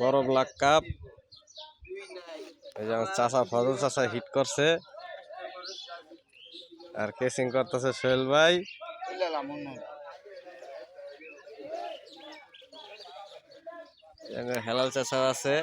বড় black cup. এই যে আমার চাচা ফজল চাচা হিট করছে। আর কেসিং করতেছে সোহেল ভাই। হেলাল চাচা আছে।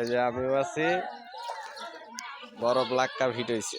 এই যে আমিও আছি। বড় ব্ল্যাক কাপ হিট হয়েছে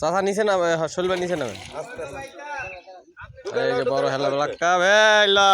চাচা নিচে নামে ভাই নিচে নামে। বড় হেলাল ব্ল্যাক কাপ এই লা।